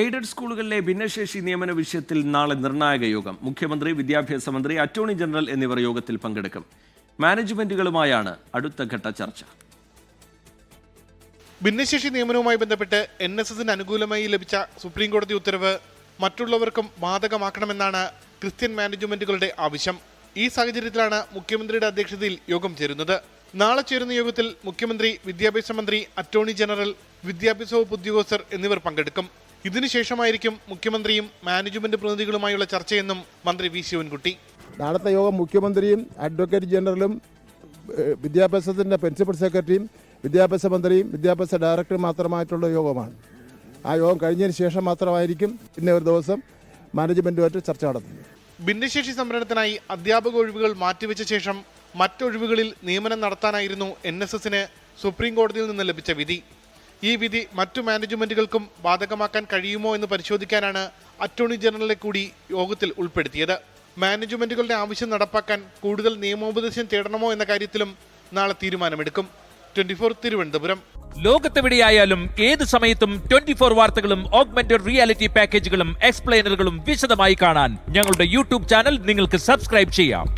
Aided സ്കൂളുകളിലെ ഭിന്നശേഷി നിയമന വിഷയത്തിൽ നാളെ നിർണായക യോഗം. മുഖ്യമന്ത്രി വിദ്യാഭ്യാസ മന്ത്രി അറ്റോർണി ജനറൽ എന്നിവർ യോഗത്തിൽ പങ്കെടുക്കും. മാനേജ്മെന്റുകളുമായാണ് അടുത്ത ഘട്ട ചർച്ച. ഭിന്നശേഷി നിയമനവുമായി ബന്ധപ്പെട്ട് എൻ എസ് എസിന് അനുകൂലമായി ലഭിച്ച സുപ്രീം കോടതി ഉത്തരവ് മറ്റുള്ളവർക്കും ബാധകമാക്കണമെന്നാണ് ക്രിസ്ത്യൻ മാനേജ്മെന്റുകളുടെ ആവശ്യം. ഈ സാഹചര്യത്തിലാണ് മുഖ്യമന്ത്രിയുടെ അധ്യക്ഷതയിൽ യോഗം ചേരുന്നത്. നാളെ ചേരുന്ന യോഗത്തിൽ മുഖ്യമന്ത്രി വിദ്യാഭ്യാസ മന്ത്രി അറ്റോർണി ജനറൽ വിദ്യാഭ്യാസ വകുപ്പ് ഉദ്യോഗസ്ഥർ എന്നിവർ പങ്കെടുക്കും. ഇതിനുശേഷമായിരിക്കും മുഖ്യമന്ത്രിയും മാനേജ്മെന്റ് പ്രതിനിധികളുമായുള്ള ചർച്ചയെന്നും മന്ത്രി വി ശിവൻകുട്ടി. നാളത്തെ യോഗം മുഖ്യമന്ത്രിയും അഡ്വക്കേറ്റ് ജനറലും വിദ്യാഭ്യാസത്തിന്റെ പ്രിൻസിപ്പൽ സെക്രട്ടറിയും വിദ്യാഭ്യാസ മന്ത്രിയും വിദ്യാഭ്യാസ ഡയറക്ടറും മാത്രമായിട്ടുള്ള യോഗമാണ്. ആ യോഗം കഴിഞ്ഞതിന് ശേഷം മാത്രമായിരിക്കും പിന്നെ ഒരു ദിവസം മാനേജ്മെന്റുമായിട്ട് ചർച്ച നടത്തുന്നത്. ഭിന്നശേഷി സംവരണത്തിനായി അധ്യാപക ഒഴിവുകൾ മാറ്റിവെച്ച ശേഷം മറ്റൊഴിവുകളിൽ നിയമനം നടത്താനായിരുന്നു എൻ എസ് എസിന് സുപ്രീം കോടതിയിൽ നിന്ന് ലഭിച്ച വിധി. ഈ വിധി മറ്റു മാനേജ്മെന്റുകൾക്കും ബാധകമാക്കാൻ കഴിയുമോ എന്ന് പരിശോധിക്കാനാണ് അറ്റോർണി ജനറലെ കൂടി യോഗത്തിൽ ഉൾപ്പെടുത്തിയത്. മാനേജ്മെന്റുകളുടെ ആവശ്യം നടപ്പാക്കാൻ കൂടുതൽ നിയമോപദേശം തേടണമോ എന്ന കാര്യത്തിലും നാളെ തീരുമാനമെടുക്കും. Twenty four Thiruvananthapuram. ലോകത്തെവിടെയായാലും ഏത് സമയത്തും ട്വന്റി ഫോർ വാർത്തകളും ഓഗ്മെന്റഡ് റിയാലിറ്റി പാക്കേജുകളും എക്സ്പ്ലെയിനറുകളും വിശദമായി കാണാൻ ഞങ്ങളുടെ യൂട്യൂബ് ചാനൽ നിങ്ങൾക്ക് സബ്സ്ക്രൈബ് ചെയ്യാം.